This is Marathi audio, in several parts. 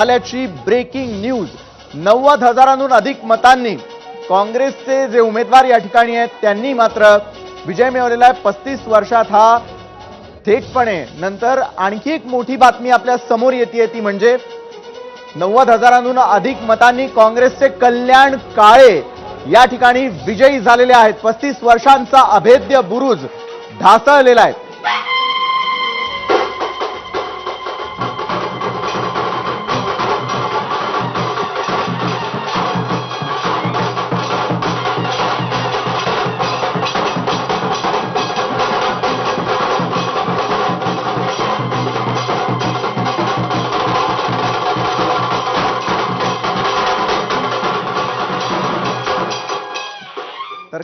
आल्याची ब्रेकिंग न्यूज नव्वद हजारांहून अधिक मतांनी काँग्रेसचे जे उमेदवार या ठिकाणी आहेत त्यांनी मात्र विजय मिळवलेला आहे. पस्तीस वर्षात हा थेटपणे नंतर आणखी एक मोठी बातमी आपल्यासमोर येते ती म्हणजे नव्वद हजारांहून अधिक मतांनी काँग्रेसचे कल्याण काळे या ठिकाणी विजयी झालेले आहेत. पस्तीस वर्षांचा अभेद्य बुरुज ढासळलेला आहे.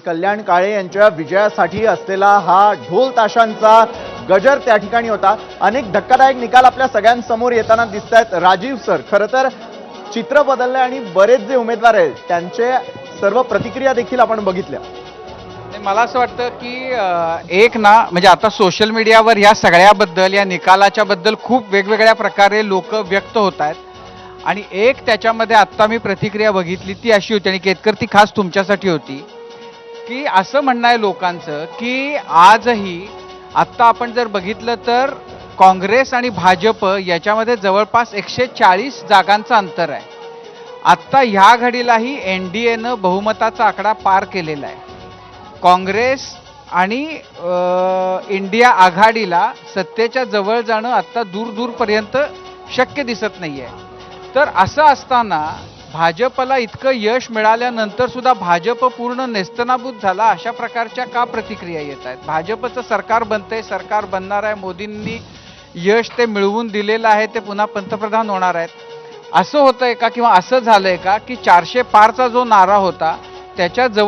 कल्याण काळे यांच्या विजयासाठी असलेला हा ढोल ताशांचा गजर त्या ठिकाणी होता. अनेक धक्कादायक निकाल आपल्या सगळ्यांसमोर येताना दिसत आहेत राजीव सर खरं तर चित्र बदललंय आणि बरेच जे उमेदवार आहेत त्यांचे सर्व प्रतिक्रिया देखील आपण बघितल्या. आणि मला असं वाटतं की एक ना म्हणजे आता सोशल मीडियावर ह्या सगळ्याबद्दल या निकालाच्या बद्दल खूप वेगवेगळ्या प्रकारे लोक व्यक्त होत आहेत. आणि एक त्याच्यामध्ये आत्ता मी प्रतिक्रिया बघितली ती अशी होती आणि केतकर ती खास तुमच्यासाठी होती. की असं म्हणणं आहे लोकांचं की आजही आत्ता आपण जर बघितलं तर काँग्रेस आणि भाजप याच्यामध्ये जवळपास एकशे चाळीस जागांचं अंतर आहे. आत्ता ह्या घडीलाही एन डी एनं बहुमताचा आकडा पार केलेला आहे. काँग्रेस आणि इंडिया आघाडीला सत्तेच्या जवळ जाणं आत्ता दूर दूरपर्यंत शक्य दिसत नाही आहे तर असं असताना भाजपला इतकं यश मिळाल्यानंतर सुद्धा भाजप पूर्ण नेस्तनाबूत झाला अशा प्रकारच्या का प्रतिक्रिया येत आहेत? भाजपचं सरकार बनतंय सरकार बनणार आहे मोदींनी यश ते मिळवून दिलेलं आहे ते पुन्हा पंतप्रधान होणार आहेत. असं होतंय का किंवा असं झालंय का की चारशे पारचा जो नारा होता त्याच्याजवळ